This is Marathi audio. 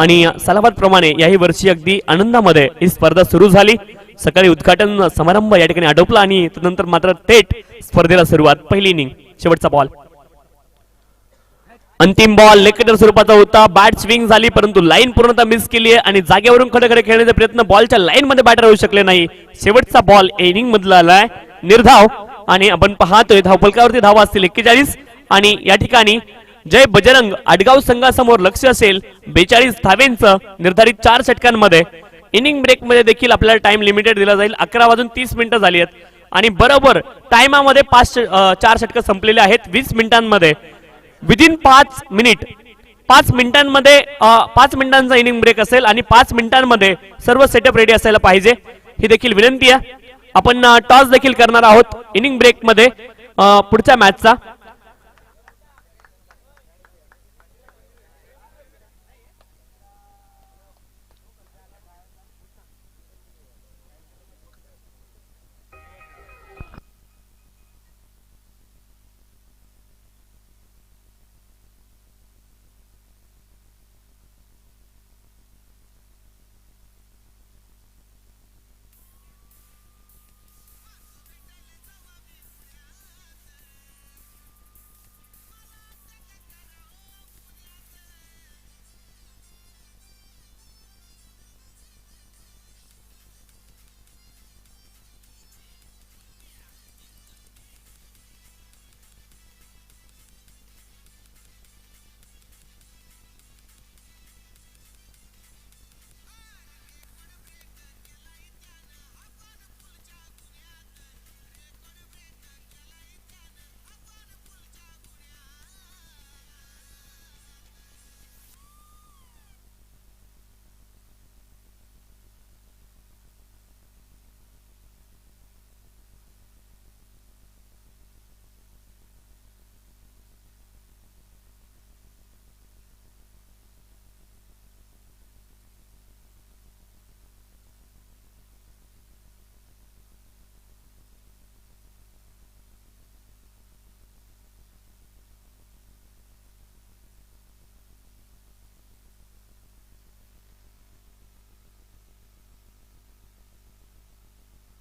आणि सलाबाद प्रमाणे याही वर्षी अगदी आनंदामध्ये ही स्पर्धा सुरू झाली. सकाळी उद्घाटन समारंभ या ठिकाणी आटोपला आणि त्यानंतर मात्र थेट स्पर्धेला सुरुवात पहिली इनिंग शेवटचा बॉल अंतिम बॉल लेकेटर स्वरूपाचा होता. बॅट स्विंग झाली परंतु लाईन पूर्णतः मिस केली आहे आणि जागेवरून खडे खडे खेळण्याचा प्रयत्न बॉलच्या लाईन मध्ये बॅटर होऊ शकले नाही. शेवटचा बॉल इनिंग मधला आलाय. निर्धाव. आणि आपण पाहतोय धावफलकावरती धावा असतील एक्केचाळीस. आणि या ठिकाणी जय बजरंग आडगाव संघासमोर लक्ष असेल. बेचाळीस धावेंचं निर्धारित चार षटकांमध्ये. इनिंग ब्रेकमध्ये देखील आपल्याला टाइम लिमिटेड दिला जाईल. अकरा वाजून तीस मिनिटं झाली आहेत. आणि बरोबर टायमामध्ये पाच चार षटकं संपलेले आहेत वीस मिनिटांमध्ये. विदिन पाच मिनिट पाच मिनिटांमध्ये पाच मिनिटांचा इनिंग ब्रेक असेल आणि पाच मिनिटांमध्ये सर्व सेटअप रेडी असायला पाहिजे. ही देखील विनंती आहे. आपण टॉस देखील करणार आहोत इनिंग ब्रेकमध्ये पुढच्या मॅचचा